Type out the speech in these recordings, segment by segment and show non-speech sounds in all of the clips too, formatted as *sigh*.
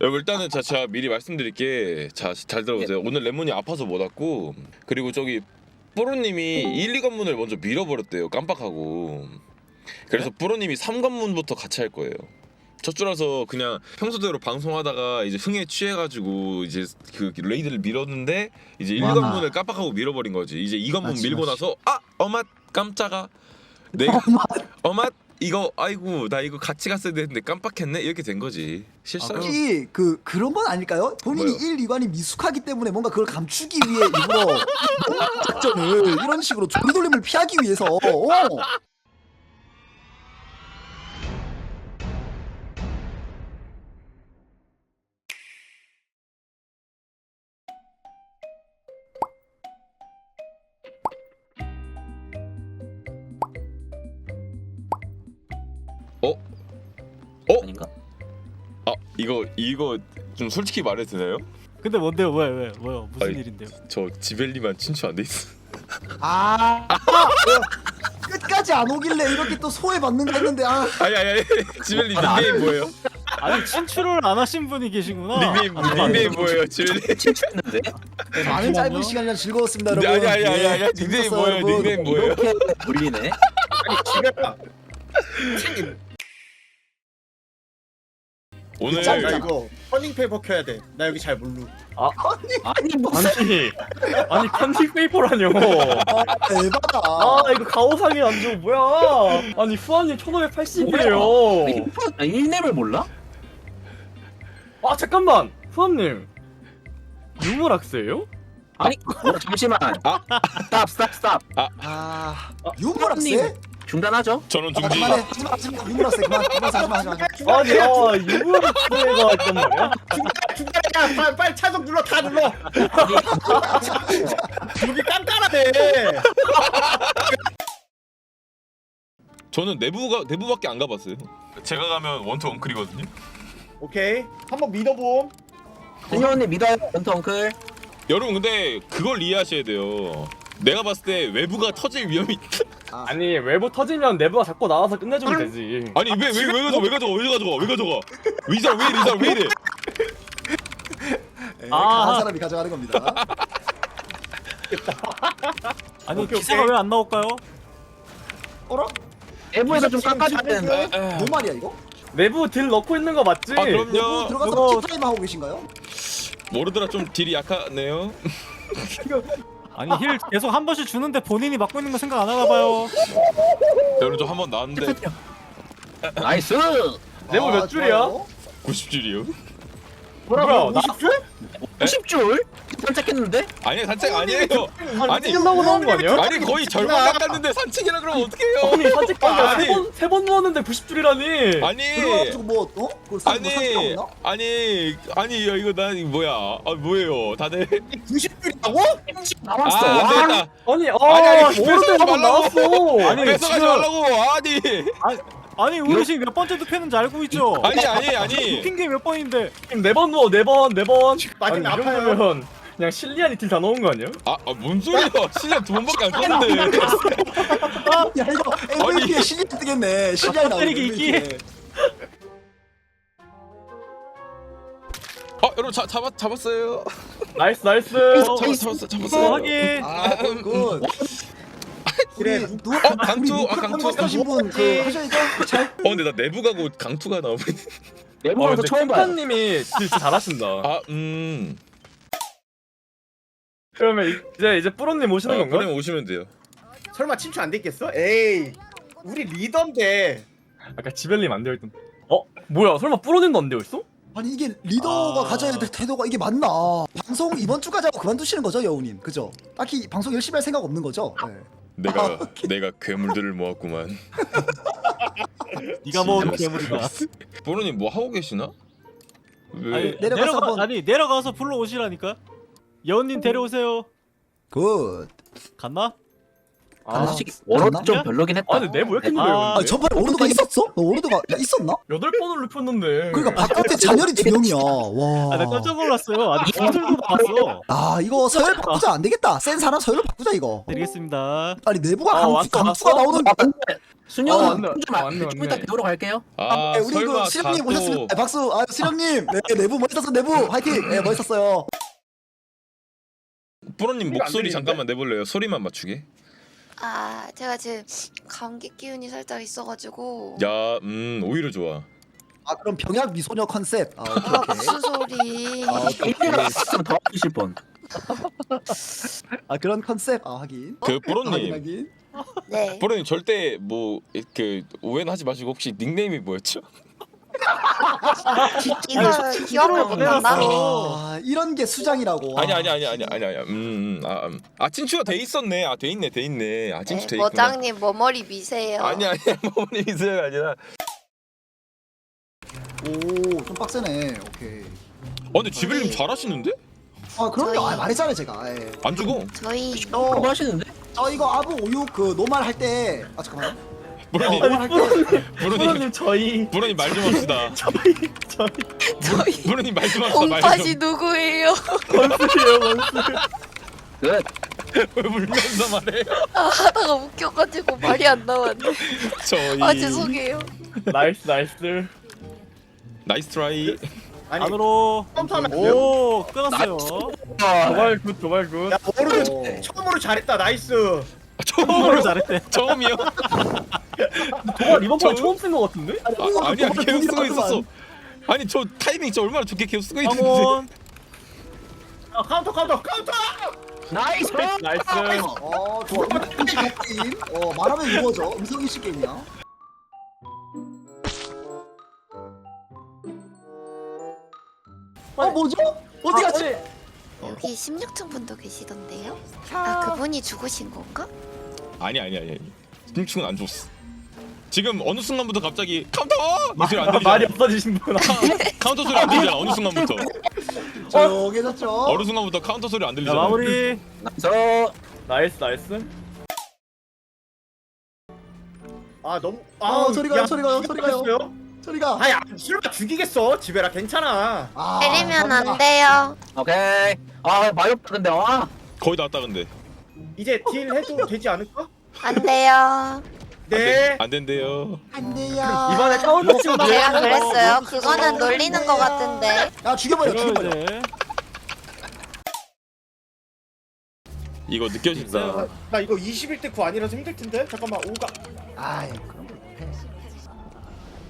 여러분 일단은 자, 제가 미리 말씀드릴게 자잘 들어보세요. 오늘 레몬이 아파서 못 왔고 그리고 저기 뽀로님이 1, 2관문을 먼저 밀어버렸대요 깜빡하고. 그래서 뽀로님이 3관문부터 같이 할 거예요. 첫 줄라서 그냥 평소대로 방송하다가 이제 흥에 취해가지고 이제 그 레이드를 밀었는데 이제 1, 와. 2관문을 깜빡하고 밀어버린 거지. 이제 2관문 맞지, 밀고. 나서 아 어맛 깜짝아. 내가 *laughs* 어맛 이거 아이고 나 이거 같이 갔어야 되는데 깜빡했네 이렇게 된 거지 실수 아, 혹시 그 그런 건 아닐까요? 본인이 뭐요? 1, 2관이 미숙하기 때문에 뭔가 그걸 감추기 위해 일부러 작전을 이런 식으로 조리돌림을 피하기 위해서 어. 어? 어? 아닌가? 아 이거 이거 좀 솔직히 말해도 되나요? 근데 뭔데요? 왜 왜? 뭐요? 무슨 아이. 일인데요? 저 지벨리만 친추 안 돼 있어 아, 끝까지 안 오길래 이렇게 또 소외받는다 했는데 아 아니 아니 아니 지벨리 닉네임 뭐예요? 아니 친추를 안 하신 분이 계시구나. 닉네임 아, 닉네임 뭐예요 지벨리? 친추했는데? 많은 짧은 잠시만요. 시간이라 즐거웠습니다 네, 여러분 아니, 아니, 아니, 예, 아니, 닉네임 재밌었어요, 뭐예요, 여러분. 닉네임 뭐예요? 이렇게 돌리네? 아니 지금 오늘. 나 이거 커닝페이퍼 켜야 돼. 나 여기 잘 몰루. 아니 무슨 아니 아니 컨닝 페이퍼라뇨. 아, 대박이다. 아 이거 가오상이 안 좋아 뭐야? 아니 후안님 1580이에요. 아, 일렘을 몰라? 아 잠깐만! 후안님. 유물 학세예요? 아니 어, 잠시만. 스탑 스탑 스탑. 아 유머락세? 중단하죠? 저는 중지 그만해 하지마 하지마 유머락세 그만 그만 하지마 하지마 아니 아 유물학세가 있단 말이야? 중간에 빨리, 빨리 차좀 눌러 다 눌러. *laughs* 여기 깐깐하대. 저는 내부가 내부밖에 안 가봤어요. 제가 가면 원투 원클이거든요. 오케이 한번 믿어봄. 승효언니 믿어요 원터 엉클 여러분 근데 그걸 이해하셔야 돼요. 내가 봤을 때 외부가 터질 위험이 있다. 아니 외부 터지면 내부가 자꾸 나와서 끝내주면 되지 아니 왜 왜 왜 가져가 왜 가져가 왜 가져가 왜 가져가 위자 왜 이래 위자 왜 이래 예, 아. 강한 사람이 가져가는 겁니다 *laughs* 아니 오케이, 기사가 오케이. 왜 안 나올까요? 어라? 내부에서 좀 깎아줘야? 되는데 뭐 말이야 이거? 내부 딜 넣고 있는 거 맞지? 아 그럼요 들어가서 그거- 티타임 하고 계신가요? 모르더라 좀 딜이 약하네요. *laughs* 아니 힐 계속 한 번씩 주는데 본인이 맡고 있는 거 생각 안 하나 봐요. 여러분 저 한 번 나왔는데 나이스 아, 몇 줄이야? 좋아요. 90줄이요. 뭐야 나 50줄? 산책했는데? 아니 산책 아니에요. 아니 아니 찍으려고 나온 거 아니야? 아니 거의 절반 깎았는데 산책이라 그러면 어떡해요? 아니 산책 방금 아니. 세번 누웠는데 90줄이라니 아니 들어가가지고 뭐 어? 뭐 사기가 아니 없나? 아니 아니 야, 이거 나 이거 뭐야 아 뭐예요 다들 90줄이라고? 나왔어 아 와. 됐다 아니 아니, 아 아니, 오른쪽 뺏어가지 말라고. 나왔어 아니, 뺏어가지 지금- 말라고 아니 아니 우리 지금 몇 번째 눕혔는지 알고 있죠? 아니 아니 아니 *laughs* 눕힌 게몇 번인데? 네번 누워 네번 네번 아니 맞으면 이 아파요. 정도면 그냥 실리안이 딜다 넣은 거 아니야? 아뭔 소리야 *laughs* 시간 두 번밖에 안 썼는데 야 이거 *laughs* MVP에 실력 뜨겠네 실력이 나오네 때리기 있기. MVP에. 아 여러분 잡 잡았 잡았어요 나이스 나이스 잡았 잡았어 어, 잡았어요 확인. 아 굿. 그래. 누 어, 강투, 아, 강투. 하신 분그 하셔야죠 *laughs* 잘 어 근데 나 내부 가고 강투가 나오고 *laughs* 내부 어 처음 봐요 캠파님이 딜 진짜 잘하신다 *laughs* 아 음 그러면 이제 이제 뿌로님 오시는 아, 건가? 그러면 오시면 돼요 설마 친추 안 됐겠어? 에이. 우리 리더인데. 아까 지벨님 안 되어 있던 어? 뭐야 설마 뿌로님도 안 되어 있어? 아니 이게 리더가 아. 가져야 될 태도가 이게 맞나 방송 이번 주까지 하고 그만두시는 거죠 여우님 그죠? 딱히 방송 열심히 할 생각 없는 거죠? 네. 내가 내가 괴물들을 모았구만 *laughs* 네가 먹은 괴물이다. *laughs* 보로님 뭐 하고 계시나? 왜? 아니 내려가서 내려가 한번- 아니 내려가서 불러 오시라니까. 여운님 데려오세요. 굿 갔나? 아, 아, 솔직히 워로드 좀 별로긴 했다. 아 근데 내부 왜 이렇게 아? 아 전판에 오르드가 있었어? 너 오르드가 야, 있었나? 여덟 번을 눕혔는데. 그러니까 바깥에 잔열이 두 명이야. *laughs* 와. 아, 나 깜짝 놀랐어요. 아니 기술도 나왔어. 아 이거 서열 바꾸자 안 되겠다. 센 사람 서열로 바꾸자 이거. 드리겠습니다. 아니 내부가 아, 감, 왔어, 왔어? 나오는데. 순영 아, 좀 맞네, 맞네, 좀 이따. 배우러 갈게요. 아, 네, 우리 설마 그 시령님 다 오셨습니다. 또 네, 박수. 아 시령님. 네 *laughs* 내부 멋있었어 내부 화이팅. 네 멋있었어요. 프로님 목소리? 잠깐만 내볼래요? 소리만 맞추게. 아, 제가 지금 감기 기운이 살짝 있어가지고. 야, 음 오히려 좋아. 아 그럼 병약 미소녀 컨셉. 아 *laughs* 아, 오케이 오케이. 무슨 소리. 아 오케이. 더 해주실 분. 아 그런 컨셉. 아 하긴. 그 하긴 하긴. 네. 프로님 절대 뭐 그 오해는 하지 마시고 혹시 닉네임이 뭐였죠? 이거 기억을 못한다? 아 이런 게 수장이라고. 아니 아, 아니 아니 아니 아니 아니. 음, 음, 아, 음. 아 친추가 돼 있었네. 아 돼 있네 돼 있네. 아 친추 돼 네, 있구나. 머장님 머머리 미세요. 아니 아니 머머리 있어가 아니라. 오 좀 빡세네. 오케이. 어 근데 지벨님 잘하시는데? 아 그럼요. 저희- 아 말했잖아요 제가. 예. 안 죽어. 저희 저, 뭐 하시는데? 저 이거 아부 오육 그 노말 할 때. 아 잠깐만. 브로님. 브로님 프로님 저희 브로님 말 좀 합시다. *laughs* 저희 저희 저희 브로님 말 좀 합시다. 말 공파시 좀. 누구예요? 원수예요 원수. 끝. 왜 울면서 말해? 아, 하다가 웃겨가지고 말이 안 나왔네. 저희 아 죄송해요. 나이스 나이스. 나이스 트라이. 아니 안으로. 오, 끊었어요. 도발 굿 도발 굿. 야 오르드 오. 처음으로 잘했다 나이스 처음으로 *laughs* 잘했대. 처음이요? 판 저- 처음 쓴것 같은데? 아, 아니야 계속 쓰고 있었어. 아니 저 타이밍 저 얼마나 좋게 계속 쓰고 있는데. 아 카운터 카운터 카운터 나이스. 나이스. 어 좋아. 게임. 어 말하면 이거죠. 음성이식 게임이야. 어 뭐죠? 어디 갔지? 여기 16층 분도 계시던데요? 아 그분이 죽으신 건가? 아니 아니 아니 아니. 김충은 안 줬어. 지금 어느 순간부터 갑자기 카운터 이 소리 안 아, 말이 들리잖아. 없어지신 분. *laughs* 카운터 소리 안 들리잖아. 어느 순간부터. *laughs* 조용해졌죠. 어느 순간부터 카운터 소리 안 자, 들리잖아. 마무리. 나이스. 나이스 나이스. 아 너무 어, 소리 가요, 소리 가요, 소리 가요. 소리가. 아니 아, 설마 죽이겠어 지베라 괜찮아 아, 때리면 감사합니다. 안 돼요. 오케이. 아 없다 근데 와. 거의 다 왔다 근데. 이제 딜 해도 되지 않을까? 안 돼요. 네 안 된대요. 안 돼요. 이번에 카운터 치고 제가 그랬어요. 그거는 놀리는 거 같은데. 야 죽여버려, 이거 죽여버려. 이제 이거 느껴진다. 나, 나 이거 21대 9 아니라서 힘들 텐데 잠깐만 오가 아이 그런 해.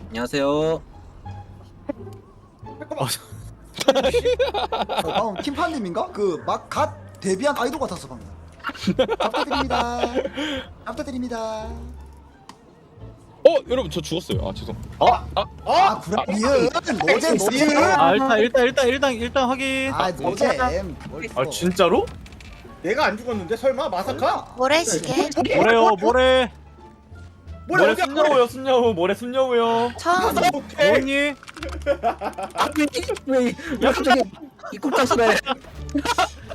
안녕하세요. 어, 방금 김판님인가? 그 막 갓 데뷔한 아이돌 같았어 방금. 부탁드립니다. 부탁드립니다. 어 여러분 저 죽었어요. 아 죄송. 아 구라 니은 노잼 노잼. 아 일단 일단 일단 일단 일단 확인. 아 노잼. 아 진짜로? 내가 안 죽었는데 설마 마사카? 모래시계 뭐래요 뭐래. 어디야 숨냐고요 숨냐고 모래 숨냐고요. 처음 오케이 뭐니? 왜 갑자기 입국 다시네.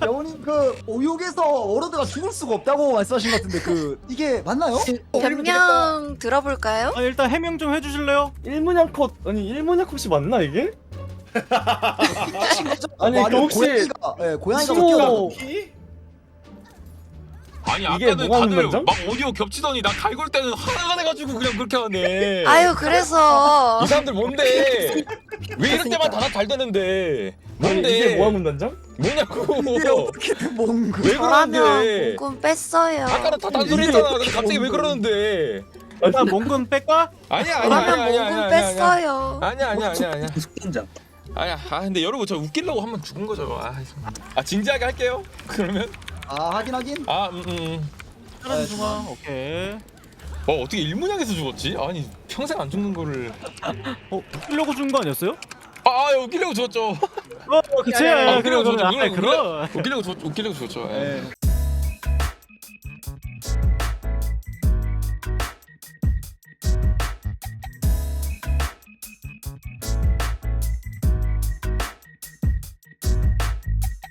여우님 그 오육에서 워로드가 죽을 수가 없다고 말씀하신 것 같은데 그 이게 맞나요? 변명 들어볼까요? 아 일단 해명 좀 해주실래요? 일문양 컷 아니 일문양 컷이 맞나 이게? 아니, 뭐그 혹시 고양이가 예 고양이가 키? 아니 이게 아까는 뭐가 다들 문제죠? 막 오디오 겹치더니 나 갈굴 때는 화가 나가지고 그냥 그렇게 하네. 아유 그래서 이 사람들 뭔데? *laughs* 왜 이럴 때만 다잘 되는데? 아니 뭔데? 이게 뭐하는 단장? 뭐냐고? 이게 어떻게 몽구 왜 저라면 그러는데? 문금 뺐어요. 아까는 다 단소리 했잖아. 근데 갑자기 왜 그러는데? 일단 몽군 뺄까? 아니야 아니야 아니야 저라면 아니야 아니야 뺐어요. 아니야 아니야 아니야 아니야 숙진장. 아니야 아 근데 여러분 저 웃기려고 한 번 죽은 거죠 아, 아 진지하게 할게요 그러면 아 하긴 하긴 아 음음 음. 다른 중앙. 오케이. 어 어떻게 일문양에서 죽었지 아니 평생 안 죽는 거를 어 웃기려고 준 거 아니었어요? 아, 아 웃기려고 죽었죠 어 그치. 아, 그래 웃기려고 그래. 죽었죠 아, 그럼. 웃기려고 죽 웃기려고 죽었죠 예. 예.